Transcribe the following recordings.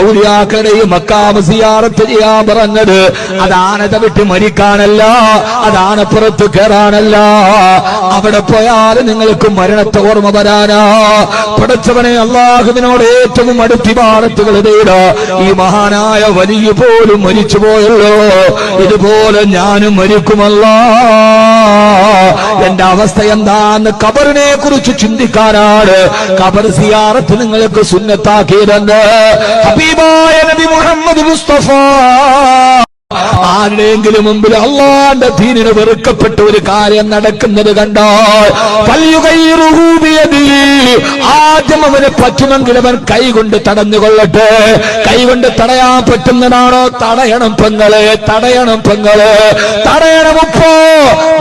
ഔലിയാക്കളുടെയും സിയാറത്ത് അതാനത വിട്ട് മരിക്കാനല്ല അതാണ് പുറത്ത് കയറാനല്ല അവിടെ പോയാൽ നിങ്ങൾക്ക് മരണത്തെ ഓർമ്മ വരാനാ. പഠിച്ചവനെ അള്ളാഹുവിനോട് ഏറ്റവും അടുത്തി ഭാരത്തുകൾ നേട ഈ മഹാനായ വലിയ പോലും മരിച്ചു പോയല്ലോ ഇതുപോലെ ഞാനും മരിക്കുമല്ല. എന്റെ അവസ്ഥ എന്താന്ന് കബറിനെ കുറിച്ച് ചിന്തിക്കാനാണ്. കബർ സിയാറത്ത് നിങ്ങൾക്ക് സുന്നത്താക്കിയിരുന്നത് ഹബീബായ നബി മുഹമ്മദ് മുസ്തഫ ആരുടെയെങ്കിലും മുമ്പിൽ അള്ളാന്റെ ദീനിന് വെറുക്കപ്പെട്ട ഒരു കാര്യം നടക്കുന്നത് കണ്ടാൽ ആദ്യം അവന് പറ്റുമെങ്കിൽ അവൻ കൈകൊണ്ട് തടഞ്ഞുകൊള്ളട്ടെ. കൈകൊണ്ട് തടയാൻ പറ്റുന്നതാണോ? തടയണം പെങ്ങളെ തടയണം പെങ്ങളെ. തടയണം ഉപ്പോ.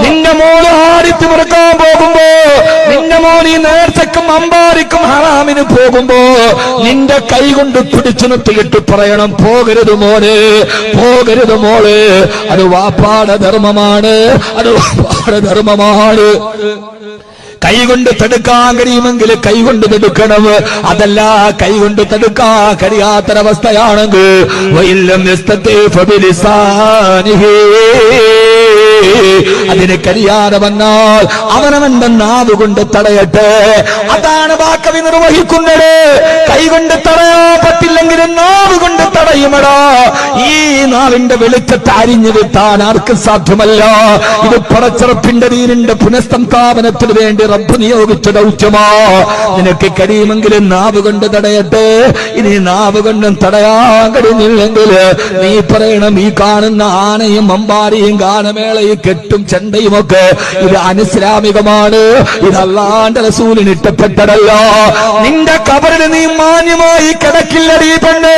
നിന്റെ മോൾ ആടിച്ചു മുറുക്കാൻ പോകുമ്പോ നിന്റെ മോൻ ഈ നേർച്ചക്കും അമ്പാരിക്കും ഹറാമിന് പോകുമ്പോ നിന്റെ കൈ കൊണ്ട് പിടിച്ചു നിർത്തിയിട്ട് പറയണം പോകരുത് മോനെ പോകരുത് മോൾ. അത് വാപ്പാട ധർമ്മമാണ്. അത് വാപ്പാട ധർമ്മമാണ്. കൈകൊണ്ട് തടുക്കാൻ കഴിയുമെങ്കിൽ കൈകൊണ്ട് തടുക്കണം. അതല്ല കൈകൊണ്ട് തടുക്കാൻ കഴിയാത്തൊരവസ്ഥയാണെങ്കിൽ. അതിന് കഴിയാതെ വന്നാൽ അവനവന്റെ നാവ് കൊണ്ട് തടയട്ടെ. അതാണ് വാക്കവി നിർവഹിക്കുന്നത്. കൈകൊണ്ട് തടയാൻ പറ്റില്ലെങ്കിൽ നാവ് കൊണ്ട് തടയുമടാ. ഈ നാവിന്റെ വെളിച്ചത്തെ അരിഞ്ഞു വിട്ടാൻ ആർക്കും സാധ്യമല്ല. ഇത് പടച്ചിറപ്പിന്റെ ദീനിന്റെ പുനഃസംസ്ഥാപനത്തിന് വേണ്ടി റബ്ബ് നിയോഗിച്ച ദൗത്യമാ? നിനക്ക് കഴിയുമെങ്കിൽ നാവ് കൊണ്ട് തടയട്ടെ. ഇനി നാവ് കൊണ്ടും തടയാൻ കഴിഞ്ഞില്ലെങ്കിൽ നീ പറയണം ഈ കാണുന്ന ആനയും അമ്പാരിയും ഗാനമേളയും കെട്ടും ചെണ്ടയും ഒക്കെ ഇത് അനുസ്ലാമികമാണ്. ഇത് അല്ലാണ്ട് റസൂലിന് ഇഷ്ടപ്പെട്ടതല്ല നിന്റെ കബറിന് നീ മാന്യമായി കിടക്കില്ലടീ പെണ്ണ്.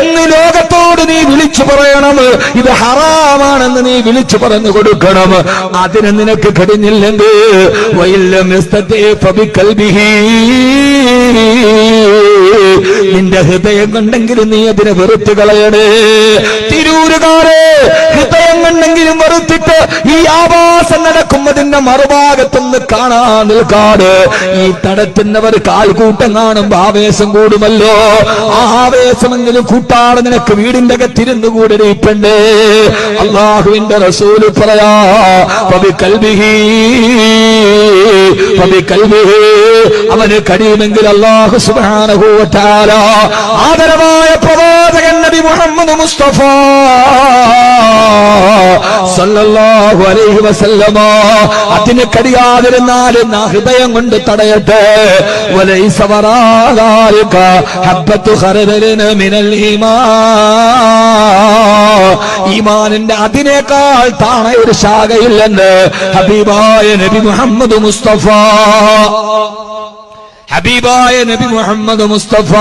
എന്ന് ലോകത്തോട് നീ വിളിച്ചു പറയണം. ഇത് ഹറാമാണെന്ന് നീ വിളിച്ചു പറഞ്ഞു കൊടുക്കണം. അതിന് നിനക്ക് കഴിഞ്ഞില്ലെങ്കിൽ. നിന്റെ ഹൃദയം കൊണ്ടെങ്കിലും നീ അതിനെ വെറുത്തു കളയണേ. തിരൂരുകാരെ കൊണ്ടെങ്കിലും വെറുത്തിട്ട് ഈ ആവാസം നടക്കുന്നതിന്റെ മറുഭാഗത്തുനിന്ന് കാണാൻ നിൽക്കാട്. ഈ തടത്തുന്നവർ കാൽക്കൂട്ടം കാണുമ്പോ ആവേശം കൂടുമല്ലോ. ആവേശമെങ്കിലും കൂട്ടാതെ നിനക്ക് വീടിന്റെ അകത്തിരുന്നു കൂടെ ഇപ്പണ്ടേ അള്ളാഹുവിന്റെ റസൂൽ പറയാ പവി കൽവിഹി പവി കൽവിഹി അവന് കഴിയുമെങ്കിൽ അള്ളാഹു സുബാനഹൂവറ്റാല ആദരവായ പ്രവാചകൻ നബി മുഹമ്മദ് മുസ്തഫ സല്ലല്ലാഹു അലൈഹി വസല്ലമ. അതിനെ കഴിയാതിരുന്നാലും നാ ഹൃദയം കൊണ്ട് തടയട്ടെ. വലൈസ വറാദാലിക ഹബ്ബത്തു ഖർദലിന മിനൽ ഈമാൻ. ഈമാനിന്റെ അതിനേക്കാൾ താണ ഒരു ശാഖയില്ലെന്ന് ഹബീബായ നബി മുഹമ്മദ് മുസ്തഫ. ഹബീബായ നബി മുഹമ്മദ് മുസ്തഫ.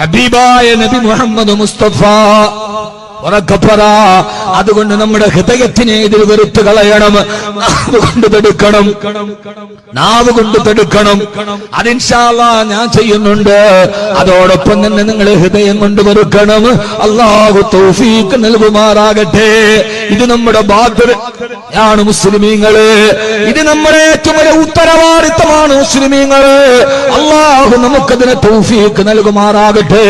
ഹബീബായ നബി മുഹമ്മദ് മുസ്തഫ. ഉറക്കപ്പറ അതുകൊണ്ട് നമ്മുടെ ഹൃദയത്തിനെ ഇതിൽ വെറുത്ത് കളയണം. നാവ് കൊണ്ട് തടുക്കണം. നാവ് കൊണ്ട് തടുക്കണം. അതിൻഷാല്ല ഞാൻ ചെയ്യുന്നുണ്ട്. അതോടൊപ്പം തന്നെ നിങ്ങൾ ഹൃദയം കൊണ്ട് വെറുക്കണം. അള്ളാഹു തൗഫീക്ക് നൽകുമാറാകട്ടെ. ഇത് നമ്മുടെ ബാധ്യതയാണ് മുസ്ലിമീങ്ങൾ. ഇത് നമ്മുടെ ഏറ്റവും വലിയ ഉത്തരവാദിത്തമാണ് മുസ്ലിമീങ്ങൾ. അള്ളാഹു നമുക്കതിനെ തൗഫീക്ക് നൽകുമാറാകട്ടെ.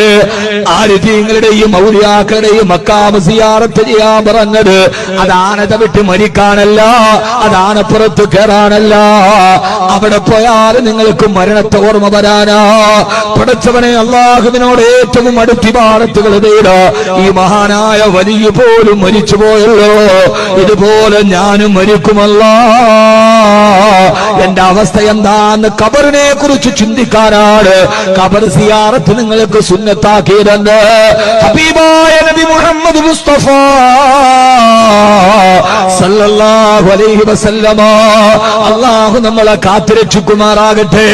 ആരിതീങ്ങളുടെയും ഔലിയാക്കളുടെയും മക്കാമ സിയാറത്ത് ചെയ്യാൻ പറഞ്ഞത്. അതാണ് വിട്ട് മരിക്കാനല്ല. അതാണ് പുറത്തു കയറാനല്ല അവിടെ പോയാൽ നിങ്ങൾക്ക് മരണത്തെ ഓർമ്മ വരാനാ. പഠിച്ചവനെ അള്ളാഹുവിനോട് ഏറ്റവും അടുത്തി പാടത്തുകൾ നേട ഈ മഹാനായ വലിയ പോലും മരിച്ചു പോയല്ലോ. ഇതുപോലെ ഞാനും മരിക്കുമല്ല. എന്റെ അവസ്ഥ എന്താന്ന് കബറിനെ കുറിച്ച് ചിന്തിക്കാനാണ്. കബർ സിയാറത്ത് നിങ്ങൾക്ക് സുന്നത്താക്കിയതെന്ന് ഹബീബായ നബി മുഹമ്മദ് മുസ്തഫ സല്ലല്ലാഹു അലൈഹി വസല്ലമ. അള്ളാഹു നമ്മളെ കാത്തുരക്ഷിക്കുമാറാകട്ടെ.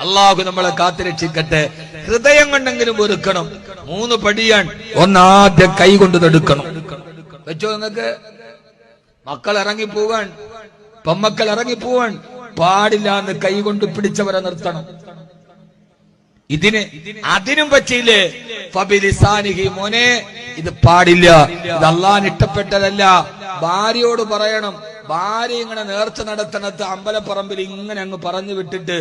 അള്ളാഹു നമ്മളെ കാത്തുരക്ഷിക്കട്ടെ. ഹൃദയം കൊണ്ടെങ്കിലും ഒരുക്കണം. മൂന്ന് പടിയാൻ ഒന്നാദ്യം കൈ കൊണ്ട് തടുക്കണം വെച്ചോ നിങ്ങൾക്ക് മക്കൾ ഇറങ്ങി പോവാൻ. പെമ്മക്കൾ ഇറങ്ങി പോവാൻ. പാടില്ല എന്ന് കൈ കൊണ്ട് പിടിച്ചവരെ നിർത്തണം. ഇതിന് അതിനും പറ്റിയില്ലേ? ഫബിലിസാനിഹി മോനെ ഇത് പാടില്ല. ഇത് അള്ളാൻ ഇഷ്ടപ്പെട്ടതല്ല. ഭാര്യയോട് പറയണം. ഭാര്യ ഇങ്ങനെ നേർച്ച നടത്തണത്ത് അമ്പലപ്പറമ്പിൽ ഇങ്ങനെ അങ്ങ് പറഞ്ഞു വിട്ടിട്ട്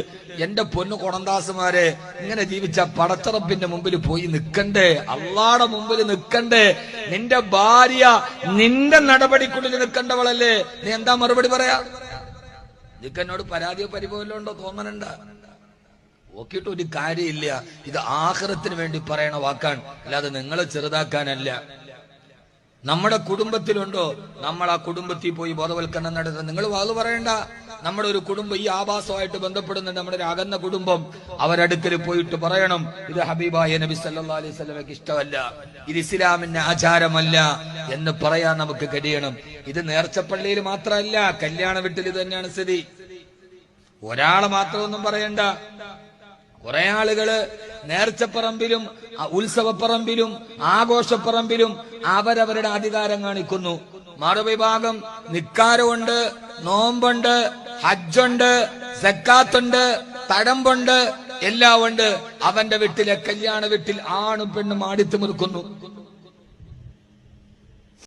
എന്റെ പൊന്നു കൊണന്താസുമാരെ ഇങ്ങനെ ജീവിച്ച പടത്തറപ്പിന്റെ മുമ്പിൽ പോയി നിൽക്കണ്ടേ? അള്ളാടെ മുമ്പിൽ നിൽക്കണ്ടേ? നിന്റെ ഭാര്യ നിന്റെ നടപടിക്കുള്ളിൽ നിൽക്കേണ്ടവളല്ലേ? നീ എന്താ മറുപടി പറയാ? നിനക്ക് എന്നോട് പരാതിയോ പരിഭവമല്ലോ ഉണ്ടോ? തോന്നണണ്ട? നോക്കിയിട്ട് ഒരു കാര്യമില്ല. ഇത് ആഹ്റത്തിന് വേണ്ടി പറയണ വാക്കാണ്. അല്ലാതെ നിങ്ങളെ ചെറുതാക്കാനല്ല. നമ്മുടെ കുടുംബത്തിലുണ്ടോ? നമ്മൾ ആ കുടുംബത്തിൽ പോയി ബോധവൽക്കരണം നടത്തുന്നത് നിങ്ങൾ വാത് പറയണ്ട. നമ്മുടെ ഒരു കുടുംബം ഈ ആഭാസമായിട്ട് ബന്ധപ്പെടുന്നുണ്ട്. നമ്മുടെ ഒരു അകന്ന കുടുംബം അവരടുക്കൽ പോയിട്ട് പറയണം ഇത് ഹബീബായ നബി സല്ലാ അലൈഹി സ്വലമയ്ക്ക് ഇഷ്ടമല്ല. ഇത് ഇസ്ലാമിന്റെ ആചാരമല്ല എന്ന് പറയാൻ നമുക്ക് കഴിയണം. ഇത് നേർച്ചപ്പള്ളിയിൽ മാത്രമല്ല കല്യാണ വീട്ടിൽ തന്നെയാണ് സ്ഥിതി. ഒരാളെ മാത്രമൊന്നും പറയണ്ട. കുറെ ആളുകൾ നേർച്ചപ്പറമ്പിലും ഉത്സവപ്പറമ്പിലും ആഘോഷപ്പറമ്പിലും അവരവരുടെ അധികാരം കാണിക്കുന്നു. മറുവിഭാഗം നിക്കാരമുണ്ട് നോമ്പുണ്ട് ഹജ്ജുണ്ട് സക്കാത്തുണ്ട് തടമ്പുണ്ട് എല്ലാം ഉണ്ട് അവന്റെ വീട്ടിലെ കല്യാണ വീട്ടിൽ ആണും പെണ്ണും ആടിത്തു നിൽക്കുന്നു